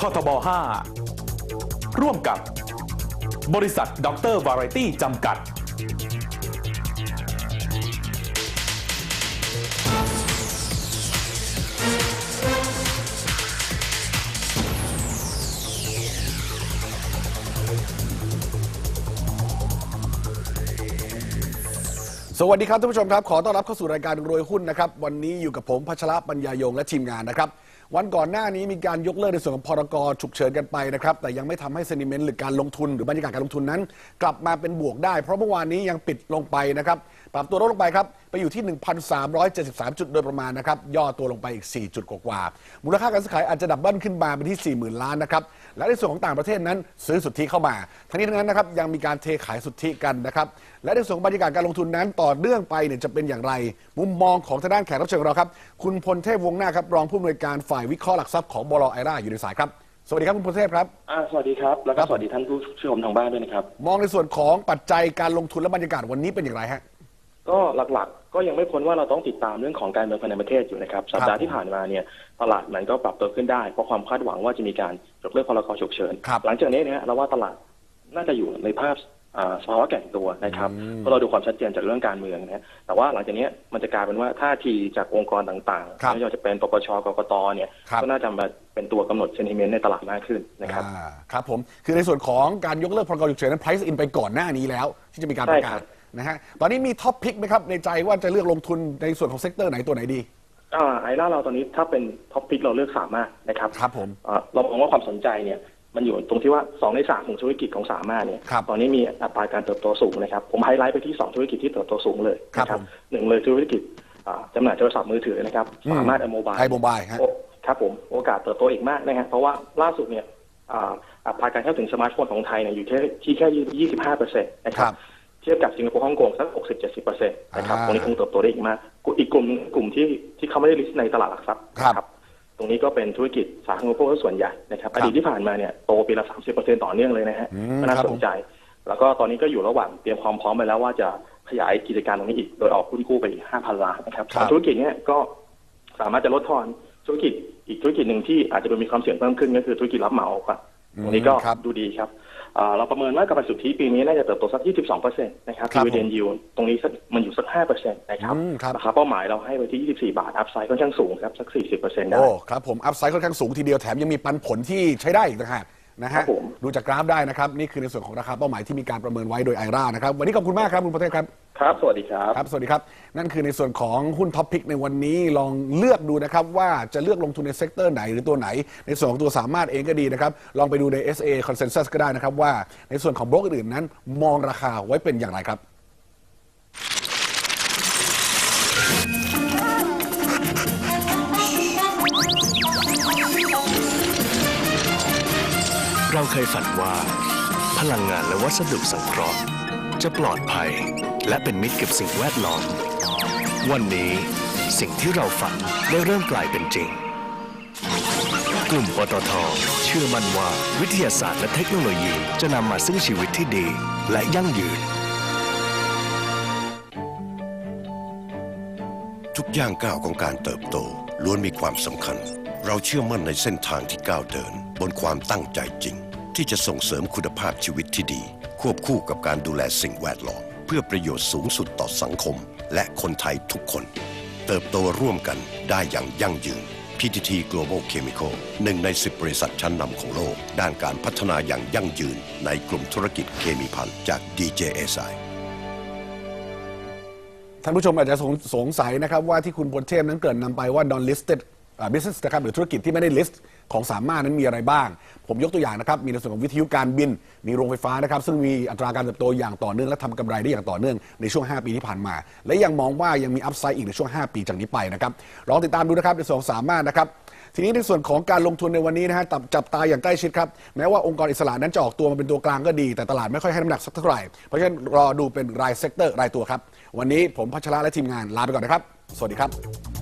ททบ 5 ร่วมกับบริษัทด็อกเตอร์วาไรตี้จำกัด สวัสดีครับท่านผู้ชมครับ ขอต้อนรับเข้าสู่รายการรวยหุ้นนะครับ วันนี้อยู่กับผมพัชระปัญญายงและทีมงานนะครับวันก่อนหน้านี้มีการยกเลิกในส่วนของพรกฉุกเฉินกันไปนะครับ แต่ยังไม่ทำให้เซนิเมนต์หรือการลงทุนหรือบรรยากาศการลงทุนนั้น กลับมาเป็นบวกได้ เพราะเมื่อวานนี้ยังปิดลงไปนะครับปรับตัวลดลงไปครับไปอยู่ที่ 1,373 จุดโดยประมาณนะครับย่อตัวลงไปอีก 4 จุดกว่ามูลค่าการซื้อขายอาจจะดับเบิลขึ้นมาเป็นที่ 40,000 ล้านนะครับและในส่วนของต่างประเทศนั้นซื้อสุทธิเข้ามา ทั้งนี้ทั้งนั้นนะครับยังมีการเทขายสุทธิกันนะครับและในส่วนของบรรยากาศการลงทุนนั้นต่อเนื่องไปเนี่ยจะเป็นอย่างไร มุมมองของทางด้านแขกรับเชิญเราครับคุณพลเทพวงศ์นาคครับรองผู้อำนวยการฝ่ายวิเคราะห์หลักทรัพย์ของบลไอร่าอยู่ในสายครับ สวัสดีครับคุณพลเทพครับ อ่าสวัสดีครับ แล้วก็สวัสดีท่านผู้ชมทางบ้านด้วยนะครับ มองในส่วนของปัจจัยการลงทุนและบรรยากาศวันนี้เป็นอย่างไรฮะ ก็หลักๆ ก็ยังไม่พ้นว่าเราต้องติดตามเรื่องของการเมืองภายในประเทศอยู่นะครับ สัปดาห์ที่ผ่านมาเนี่ยตลาดมันก็ปรับตัวขึ้นได้เพราะความคาดหวังว่าจะมีการยกเลิกพรกฉุกเฉิน ครับ หลังจากนี้เนี่ยเราว่าตลาดน่าจะอยู่ในภาพอ่า สภาวะแก่งตัวนะครับเพราะเราดูความชัดเจนจากเรื่องการเมืองนะฮะแต่ว่าหลังจากนี้มันจะกลายเป็นว่าท่าทีจากองค์กรต่างครับๆไม่ว่าจะเป็นปปชกกตเนี่ยครับก็น่าจะมาเป็นตัวกำหนดเซนิเมนต์ในตลาดมากขึ้นนะครับอ่าครับผมคือในส่วนของการยกเลิกพรกฉุกเฉินนั้น price in ไปก่อนหน้านี้แล้ว ที่จะมีการประใช่กาครัศบนะฮะตอนนี้มีท็อปพิกไหมครับในใจว่าจะเลือกลงทุนในส่วนของเซกเตอร์ไหนตัวไหนดีอ่าไอร่าเราตอนนี้ถ้าเป็นท็อปพิกเราเลือกสามารถนะครับครับผมเอ่อเรามองว่าความสนใจเนี่ย มันอยู่ตรงที่ว่าสองในสามของธุรกิจของสามารถเนี่ยครับตอนนี้มีอัตราการเติบโตสูงนะครับ ผมไฮไลท์ไปที่สองธุรกิจที่เติบโตสูงเลยครับนะผมหนึ่งเลยธุรกิจอ่าจำหน่ายโทรศัพท์มือถือนะครับอืมสามารถไอโมบาย iMobile ฮะครับผมโอกาสเติบโตอีกมากนะฮะเพราะว่าล่าสุดเนี่ยอ่าอัตราการเข้าถึงสมาร์ทโฟนของไทยเนี่ยอยู่ที่ที่แค่ยี่สิบห้าเปอร์เซ็นต์นะคครัรับบเทียบกับสิงคโปร์ฮ่องกงสักหกสิบเจ็ดสิบเปอร์เซ็นต์นะครับอ่าตรงนี้คงเติบโตได้อีกมาก อีกกลุ่มหนึ่งกลุ่มที่ที่เขาไม่ได้ลิสต์ในตลาดหลักทรัพย์ครับนะ ตรงนี้ก็เป็นธุรกิจสาธารณูปโภคส่วนใหญ่นะครับครัอบดีตที่ผ่านมาเนี่ยโตปีละ 30%ต่อเนื่องเลยนะฮะอืมก็น่าครับสนใจ แล้วก็ตอนนี้ก็อยู่ระหว่างเตรียมความพร้อมไปแล้วว่าจะขยายกิจการตรงนี้อีกโดยออกหุ้นกู้ไปอีก5,000 ล้านนะครับครับสองธุรกิจเนี้ยก็สามารถจะลดทอนธุรกิจอีกธุรกิจหนึ่งที่อาจจะมีความเสี่ยงเพิ่มขึ้นก็คือธุรกิจรับเหมาครับ ตรงนี้ก็ครับ ดูดีครับอ่าเราประเมินว่ากำไรสุทธิปีนี้น่าจะเติบโตสัก 22%นะครับครับ ดีเวเดนยิวตรงนี้สักมันอยู่สัก5%นะครับอืมครับ ราคาเป้าหมายเราให้ไว้ที่ 24 บาท อัพไซด์ค่อนข้างสูงครับ สัก 40%ได้ โอ้ ครับผม อัพไซด์ค่อนข้างสูงทีเดียวแถมยังมีปันผลที่ใช้ได้อีกต่างหากนะครัฮะบผม ดูจากกราฟได้นะครับ นี่คือในส่วนของราคาเป้าหมายที่มีการประเมินไว้โดยไอรานะครับ วันนี้ขอบคุณมากครับ คุณประเทศครับ ครับ สวัสดีครับ ครับ สวัสดีครับ นั่นคือในส่วนของหุ้นท็อปพิกในวันนี้ลองเลือกดูนะครับ ว่าจะเลือกลงทุนในเซกเตอร์ไหนหรือตัวไหน ในส่วนของตัวสามารถเองก็ดีนะครับ ลองไปดูใน SA Consensus ก็ได้นะครับ ว่าในส่วนของบล็อกอื่นๆนั้น มองราคาไว้เป็นอย่างไรครับ เราเคยฝันว่า พลังงานและวัสดุสังเคราะห์ จะปลอดภัย และเป็นมิตรกับสิ่งแวดล้อม วันนี้สิ่งที่เราฝันได้เริ่มกลายเป็นจริง กลุ่มปตท เชื่อมั่นว่าวิทยาศาสตร์และเทคโนโลยีจะนำมาซึ่งชีวิตที่ดีและยั่งยืน ทุกย่างก้าวของการเติบโตล้วนมีความสำคัญ เราเชื่อมั่นในเส้นทางที่ก้าวเดิน บนความตั้งใจจริง ที่จะส่งเสริมคุณภาพชีวิตที่ดี ควบคู่กับการดูแลสิ่งแวดล้อม เพื่อประโยชน์สูงสุดต่อสังคม และคนไทยทุกคน เติบโตร่วมกันได้อย่างยั่งยืน PTT Global Chemical หนึ่งใน 10 บริษัทชั้นนำของโลก ด้านการพัฒนาอย่างยั่งยืน ในกลุ่มธุรกิจเคมีภัณฑ์จาก DJSI ท่านผู้ชมอาจจะสงสงสัยนะครับว่าที่คุณพลเทพนั้นเกิดนำไปว่า non listed business นะครับหรือธุรกิจที่ไม่ได้ list ของสามารถนั้นมีอะไรบ้าง ผมยกตัวอย่างนะครับ มีในส่วนของวิทยุการบิน มีโรงไฟฟ้านะครับ ซึ่งมีอัตราการเติบโตอย่างต่อเนื่องและทำกำไรได้อย่างต่อเนื่องในช่วง 5 ปีที่ผ่านมา และยังมองว่ายังมีอัพไซด์อีกในช่วง 5 ปีจากนี้ไปนะครับลองติดตามดูนะครับในส่วนของสามารถนะครับทีนี้ในส่วนของการลงทุนในวันนี้นะฮะจับจับตาอย่างใกล้ชิดครับแม้ว่าองค์กรอิสระนั้นจะออกตัวมาเป็นตัวกลางก็ดี แต่ตลาดไม่ค่อยให้น้ำหนักสักเท่าไหร่เพราะฉะนั้นรอดูเป็นรายเซกเตอร์รายตัวครับวันนี้ผมพัชระและทีมงานลาไปก่อนนะครับ สวัสดีครับ